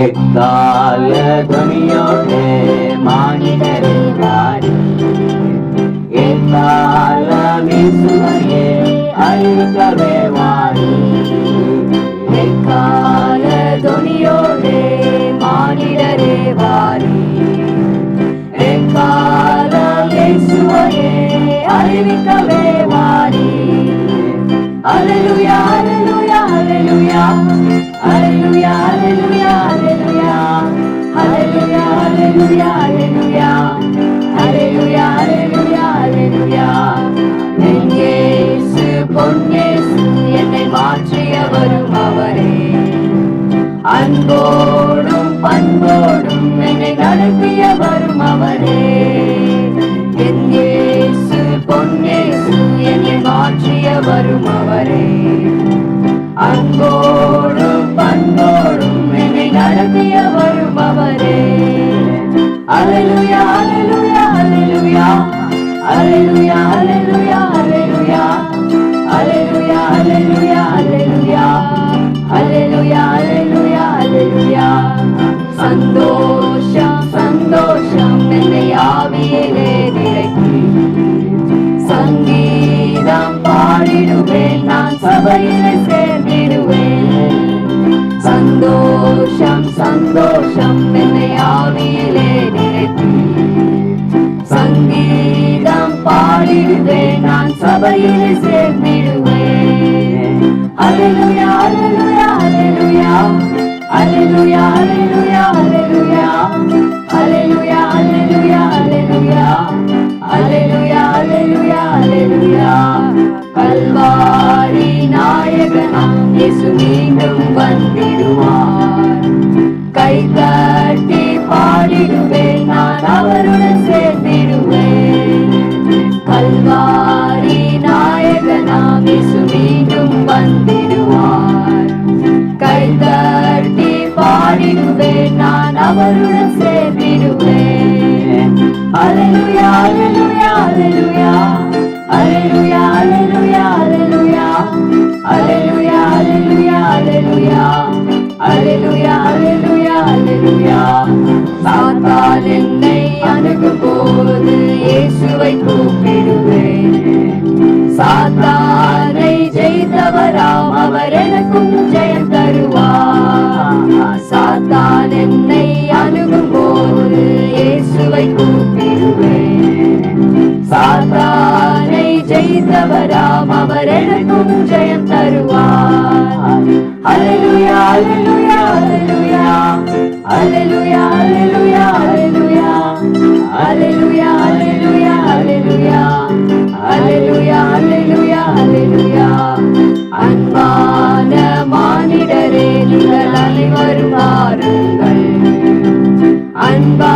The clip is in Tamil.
எக்கால துணியோடு மாணிகரை பாடி எக்கால வீசுமையே அறிவிக்கவே வாடி எக்கால துணியோடு மாணிடரே வாடி எக்கால வீசுமையே அறிவிக்கவே வாடி அலையுயாரே அன்போடும் பண்போடும் என்னை நடத்திய வரும் அவரே. என் பொன்னேசு என்னை மாற்றிய வரும் அவரே. அன்போடும் பண்போடும் என்னை நடத்திய வரும் அவரே. அல்லேலூயா அல்லேலூயா அல்லேலூயா அல்லேலூயா அல்லேலூயா சந்தோஷம் சந்தோஷம் என்னை ஆவியிலே நிரப்பி சங்கீதம் பாடிடுவேன் நான் சபையிலே சேர்ந்திடுவேன் அல்லேலூயா அல்லேலூயா அல்லேலூயா அல்லேலூயா அல்லேலூயா மீண்டும் வந்திடுவார். கை தட்டி பாடிடுவேன் நான் அவருடன் சேர்ந்திடுவேன். கல்வாரி நாயகனாம் இயேசு மீண்டும் வந்திடுவார். கை தட்டி பாடிடுவேன் நான் அவருடன் சேர்ந்திடுவேன். அல்லேலூயா அல்லேலூயா அல்லேலூயா அல்லேலூயா அல்லேலூயா அல்லேலூயா சாத்தான் என்னை அணுகும் போது இயேசுவை கூப்பிடுவேன். சாத்தானை ஜெயித்தவராம் அவர் எனக்கும் ஜெயம் தருவார். சாத்தான் என்னை அணுகும் போது இயேசுவை கூப்பிடுவேன். சாத்தானை ஜெயித்தவராம் அவர் எனக்கும் ஜெயம் தருவார். அல்லேலூயா அல்லேலூயா அல்லேலூயா Aleluya, aleluya, aleluya. Aleluya, aleluya, aleluya. Aleluya, aleluya, aleluya. அன்பான மானிடரே நீங்கள் அனைவரும் பாருங்கள் அன்பா